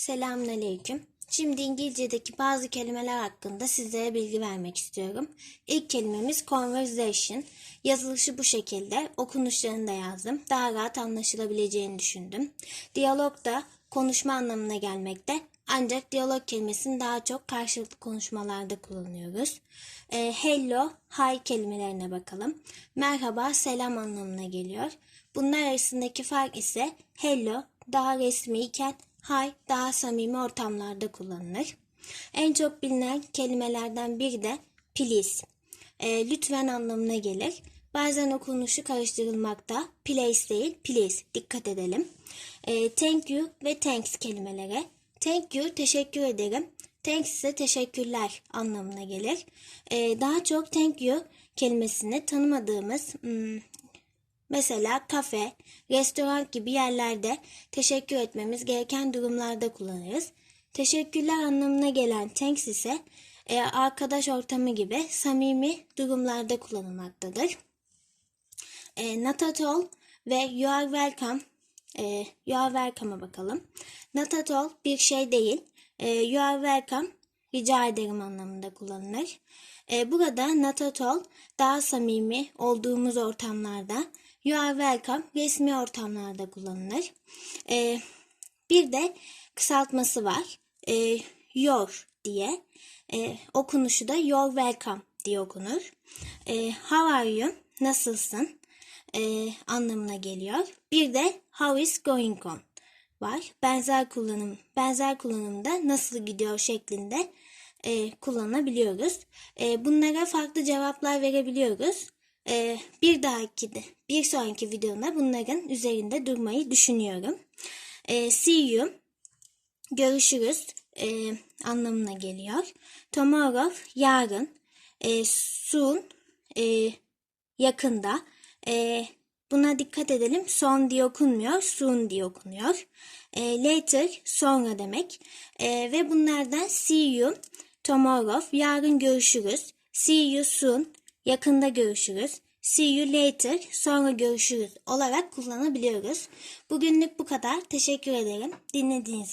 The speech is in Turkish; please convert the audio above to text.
Selamünaleyküm. Şimdi İngilizce'deki bazı kelimeler hakkında sizlere bilgi vermek istiyorum. İlk kelimemiz conversation. Yazılışı bu şekilde. Okunuşlarını da yazdım. Daha rahat anlaşılabileceğini düşündüm. Diyalog da konuşma anlamına gelmekte. Ancak diyalog kelimesini daha çok karşılıklı konuşmalarda kullanıyoruz. Ee, hello, hi kelimelerine bakalım. Merhaba, selam anlamına geliyor. Bunlar arasındaki fark ise hello daha resmi hi daha samimi ortamlarda kullanılır. En çok bilinen kelimelerden biri de please. Ee, lütfen anlamına gelir. Bazen okunuşu karıştırılmakta. Place değil, please. Dikkat edelim. Ee, thank you ve thanks kelimelere. Thank you, teşekkür ederim. Thanks ise teşekkürler anlamına gelir. Ee, daha çok thank you kelimesini tanımadığımız hmm, Mesela kafe, restoran gibi yerlerde teşekkür etmemiz gereken durumlarda kullanırız. Teşekkürler anlamına gelen thanks ise e, arkadaş ortamı gibi samimi durumlarda kullanılmaktadır. E, not at all ve you are welcome. E, you are welcome'a bakalım. Not at all bir şey değil. E, you are welcome rica ederim anlamında kullanılır. E, burada not at all daha samimi olduğumuz ortamlarda you are welcome resmi ortamlarda kullanılır. E, bir de kısaltması var. E, your diye. E, okunuşu da you're welcome diye okunur. E, how are you? Nasılsın? Anlamına geliyor. Bir de how is going on var. Benzer kullanım, benzer kullanımda nasıl gidiyor şeklinde e, kullanabiliyoruz. E, bunlara farklı cevaplar verebiliyoruz. E, bir dahaki de, bir sonraki videomda bunların üzerinde durmayı düşünüyorum. E, see you, görüşürüz e, anlamına geliyor. Tomorrow, yarın. E, soon, e, yakında. E, buna dikkat edelim. Son diye okunmuyor, soon diye okunuyor. E, later, sonra demek. E, ve bunlardan see you, tomorrow, yarın görüşürüz. See you soon, yakında görüşürüz. See you later, sonra görüşürüz olarak kullanabiliyoruz. Bugünlük bu kadar. Teşekkür ederim. Dinlediğiniz